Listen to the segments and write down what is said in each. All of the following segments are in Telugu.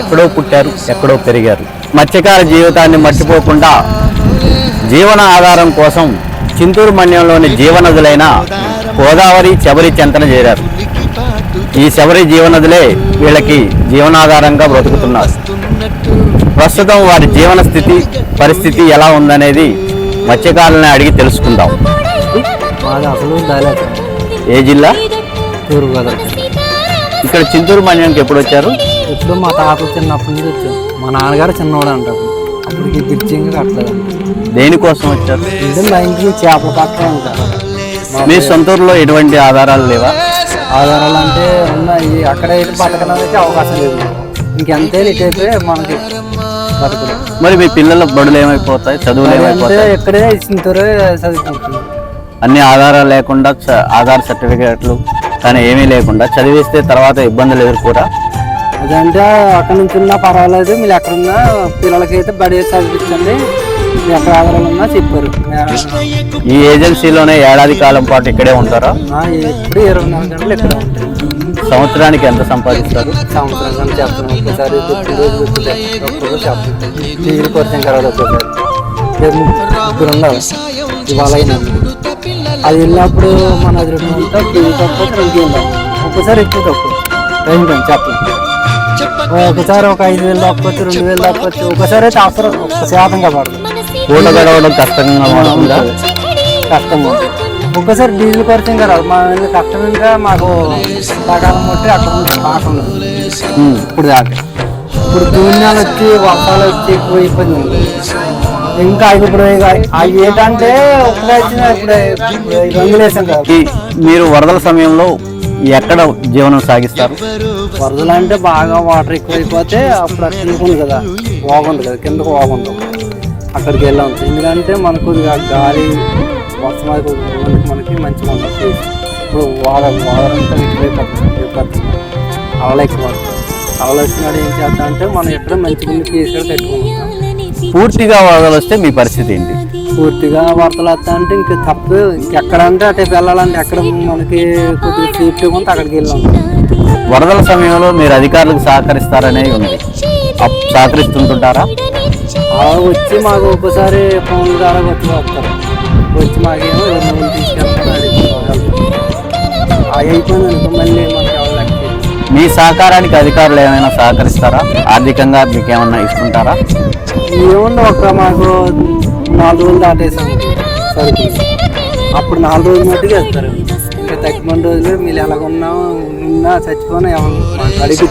ఎక్కడో పుట్టారు ఎక్కడో పెరిగారు. మత్స్యకార జీవితాన్ని మర్చిపోకుండా జీవన ఆధారం కోసం చింతూరు మన్యంలోని జీవనదులైన గోదావరి శబరి చెంతన చేరారు. ఈ శబరి జీవనదులే వీళ్ళకి జీవనాధారంగా బ్రతుకుతున్నారు. ప్రస్తుతం వారి జీవన స్థితి పరిస్థితి ఎలా ఉందనేది మత్స్యకారులను అడిగి తెలుసుకుందాం. ఏ జిల్లా? ఇక్కడ చింతూరు మన్యానికి ఎప్పుడు వచ్చారు? ఎప్పుడు మా తాతలు చిన్నప్పటి నుంచి వచ్చాం. మా నాన్నగారు చిన్నవాడు అంట అప్పుడు అప్పటికి బ్రిడ్జింగ్ కట్టలేదు? దేనికోసం వచ్చారు? ఇది మా ఇంటికి చేపలు పట్టడం ఇంకా. మీ సొంతూరులో ఎటువంటి ఆధారాలు లేవా? ఆధారాలు అంటే ఉన్నాయి. అక్కడ ఇటు బతకడానికి అవకాశం లేదు. ఇంకెంతే ఇటైతే మనకి మరి మీ పిల్లల బడులు ఏమైపోతాయి? చదువులు ఏమైపోతాయి? ఇక్కడే సింతూరే చదువుకుంటుంది అన్ని ఆధారాలు లేకుండా ఆధార్ సర్టిఫికేట్లు కానీ ఏమీ లేకుండా చదివిస్తే తర్వాత ఇబ్బందులు ఎదుర్కోరా? అదంటే అక్కడ నుంచి ఉన్నా పర్వాలేదు. మీరు ఎక్కడున్నా పిల్లలకి అయితే బడి చదివించండి ఎక్కడ ఆధారాలు ఉన్నా చెప్పారు. ఈ ఏజెన్సీలోనే ఏడాది కాలం పాటు ఇక్కడే ఉంటారా? ఎప్పుడు ఇరవై నాలుగు గంటలు ఇక్కడ ఉంటాయి సంవత్సరానికి ఎంత సంపాదిస్తారు? సంవత్సరం కానీ చెప్తాను ఒక్కసారి దుప్పుడు దుప్పుడు ఒక్కరు చెప్తాను డిగ్రీ పరిచయం తర్వాత ఒక్కసారి రేపు ముగ్గురు ఉండాలి ఇవాళ అయినా అది వెళ్ళినప్పుడు మన అది రెండు ఉంటా తక్కువ రెండు ఎక్కువ తక్కువ రెండు చెప్పండి. ఒకసారి ఒక ఐదు వేలు తప్పొచ్చు రెండు వేలు తప్పొచ్చు ఒకసారి అయితే అవసరం ఒక్క శాతంగా పడదు పూట గడవడం కష్టంగా మారుతుందా కష్టం ఒక్కసారి డీజిల్ ఖర్చు కదా మా ఇల్లు కష్టం ఇంకా మాకు సకాలం కొట్టి అక్కడ ఉమ్. ఇప్పుడు దాకా. ఇప్పుడు దూన్యాలు వచ్చి వర్షాలు వచ్చి ఎక్కువ ఇబ్బంది ఉంది ఇంకా ఇప్పుడు ఏంటంటే ఇప్పుడు కదా. మీరు వరదల సమయంలో ఎక్కడ జీవనం సాగిస్తారు? వరదలు అంటే బాగా వాటర్ ఎక్కువైపోతే అప్పుడు అక్కడ ఉంటుంది కదా వాగుంది కదా కిందకు వాగుంది అక్కడికి వెళ్ళాం. ఎందుకంటే మనకు గాలి వర్షం మనకి మంచిగా ఉంటుంది ఇప్పుడు వాటర్ అంతా ఎక్కువైపోతుంది. అలలు ఎక్కువ అలలు వచ్చినాడు ఏం చేద్దాం అంటే మనం ఎక్కడ మంచిగా తీసుకెళ్ళి పెట్టుకుంటాం. పూర్తిగా వరదలు వస్తే మీ పరిస్థితి ఏంటి? పూర్తిగా వార్తలు వస్తా అంటే ఇంకా తప్పు. ఇంకెక్కడంటే అటు వెళ్ళాలంటే ఎక్కడ మనకి కొద్దిగా సేఫ్టీ ఉంటే అక్కడికి వెళ్ళాం. వరదల సమయంలో మీరు అధికారులకు సహకరిస్తారనే ఉంది. సహకరిస్తుంటుంటారా? వచ్చి మాకు ఒక్కసారి ఫోన్ ద్వారా వచ్చి వస్తారు. వచ్చి మాకేమో రెండు తీసుకెళ్తారు అయిపోయింది అనుకో మళ్ళీ. మీ సహకారానికి అధికారులు ఏమైనా సహకరిస్తారా? ఆర్థికంగా మీకు ఏమన్నా ఇస్తుంటారా? ఏముంది ఒక మాకు నాలుగు రోజులు దాటేసాం. అప్పుడు నాలుగు రోజులు మట్టుకు వేస్తారు. ఇంకా తగ్గిన రోజులు మీరు ఎలాగున్నా ఉన్నా చచ్చిపోయినా అడిగి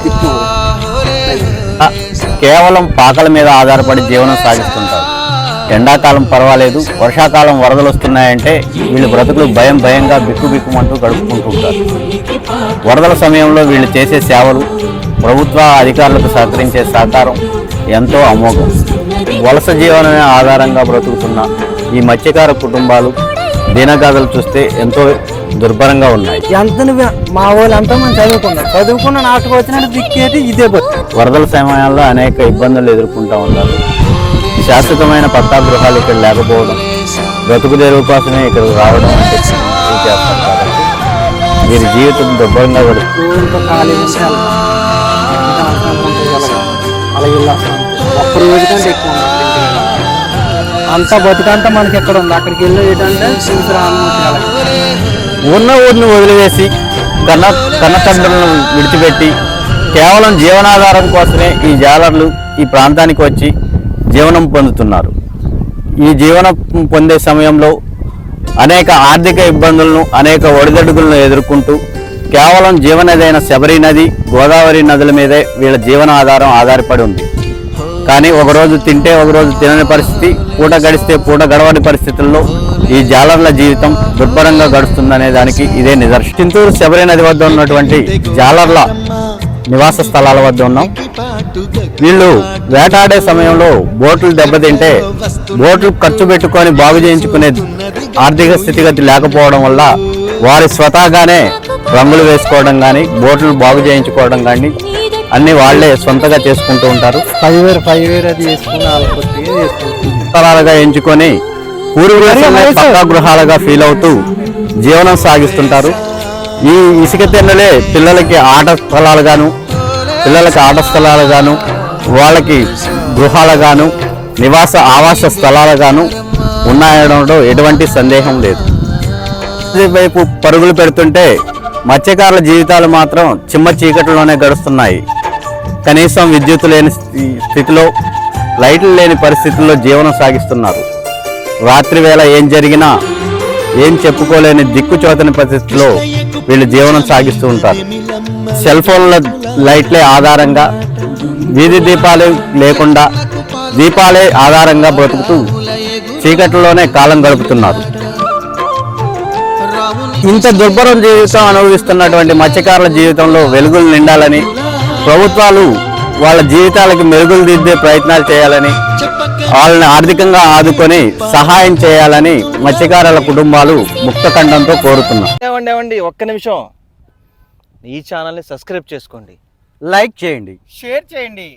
కేవలం పాకల మీద ఆధారపడి జీవనం సాగిస్తుంటారు. ఎండాకాలం పర్వాలేదు వర్షాకాలం వరదలు వస్తున్నాయంటే వీళ్ళు బ్రతుకులు భయం భయంగా బిక్కు బిక్కుమంటూ గడుపుకుంటుంటారు. వరదల సమయంలో వీళ్ళు చేసే సేవలు ప్రభుత్వ అధికారులకు సహకరించే సహకారం ఎంతో అమోఘం. వలస జీవనమే ఆధారంగా బ్రతుకుతున్న ఈ మత్స్యకార కుటుంబాలు దీనగాథలు చూస్తే ఎంతో దుర్భరంగా ఉన్నాయి. ఎంత నువ్వు? మా వాళ్ళు అంతా మనం చదువుకున్నాం. చదువుకున్న నాటుకు వచ్చినట్టు దిక్కేది ఇదే బతు వరదల సమయాల్లో అనేక ఇబ్బందులు ఎదుర్కొంటూ ఉన్నారు. శాశ్వతమైన పట్టా గృహాలు ఇక్కడ లేకపోవడం బ్రతుకు తెరువు కోసమే ఇక్కడికి రావడం అంటే వీరి జీవితం దుర్భరంగా. అంతా బతుకంతా మనకి ఎక్కడ ఉంది? అక్కడికి వెళ్ళి ఏంటంటే తీసుకురాను ఉన్న ఊరిని వదిలివేసి కన్న కన్నతండ్రులను విడిచిపెట్టి కేవలం జీవనాధారం కోసమే ఈ జాలర్లు ఈ ప్రాంతానికి వచ్చి జీవనం పొందుతున్నారు. ఈ జీవనం పొందే సమయంలో అనేక ఆర్థిక ఇబ్బందులను అనేక ఒడిదడుగులను ఎదుర్కొంటూ కేవలం జీవనదైన శబరి నది గోదావరి నదుల మీదే వీళ్ళ జీవనాధారం ఆధారపడి ఉంది. కానీ ఒకరోజు తింటే ఒకరోజు తినని పరిస్థితి పూట గడిస్తే పూట గడవని పరిస్థితుల్లో ఈ జాలర్ల జీవితం దుర్భరంగా గడుస్తుందనే దానికి ఇదే నిదర్శనం. చింతూరు శబరి నది వద్ద ఉన్నటువంటి జాలర్ల నివాస స్థలాల వద్ద ఉన్నాం. వీళ్ళు వేటాడే సమయంలో బోట్లు దెబ్బతింటే బోట్లు ఖర్చు పెట్టుకొని బాగు చేయించుకునే ఆర్థిక స్థితిగతి లేకపోవడం వల్ల వారి స్వతహాగానే రంగులు వేసుకోవడం కానీ బోట్లు బాగు చేయించుకోవడం కానీ అన్ని వాళ్ళే సొంతగా చేసుకుంటూ ఉంటారు. పదివేలు అది ఎంచుకొని పూర్వీకులనే పక్కా గృహాలుగా ఫీల్ అవుతూ జీవనం సాగిస్తుంటారు. ఈ ఇసుక తిన్నలే పిల్లలకి ఆట స్థలాలుగాను పిల్లలకి ఆట స్థలాలుగాను వాళ్ళకి గృహాలుగాను నివాస ఆవాస స్థలాలుగాను ఉన్నాయడంలో ఎటువంటి సందేహం లేదు. వైపు పరుగులు పెడుతుంటే మత్స్యకారుల జీవితాలు మాత్రం చిమ్మ చీకటిలోనే గడుస్తున్నాయి. కనీసం విద్యుత్ లేని స్థితిలో లైట్లు లేని పరిస్థితుల్లో జీవనం సాగిస్తున్నారు. రాత్రి వేళ ఏం జరిగినా ఏం చెప్పుకోలేని దిక్కుచోతని పరిస్థితిలో వీళ్ళు జీవనం సాగిస్తూ ఉంటారు. సెల్ ఫోన్ల లైట్లే ఆధారంగా వీధి దీపాలు లేకుండా దీపాలే ఆధారంగా బ్రతుకుతూ చీకట్లోనే కాలం గడుపుతున్నారు. ఇంత దుర్భరం జీవితం అనుభవిస్తున్నటువంటి మత్స్యకారుల జీవితంలో వెలుగులు నిండాలని ప్రభుత్వాలు వాళ్ళ జీవితాలకి మెరుగులు దిద్దే ప్రయత్నాలు చేయాలని వాళ్ళని ఆర్థికంగా ఆదుకొని సహాయం చేయాలని మత్స్యకారుల కుటుంబాలు ముక్తఖండంతో కోరుతున్నాం. ఏమండి ఏమండి ఒక్క నిమిషం. ఈ ఛానల్ని సబ్స్క్రైబ్ చేసుకోండి. లైక్ చేయండి. షేర్ చేయండి.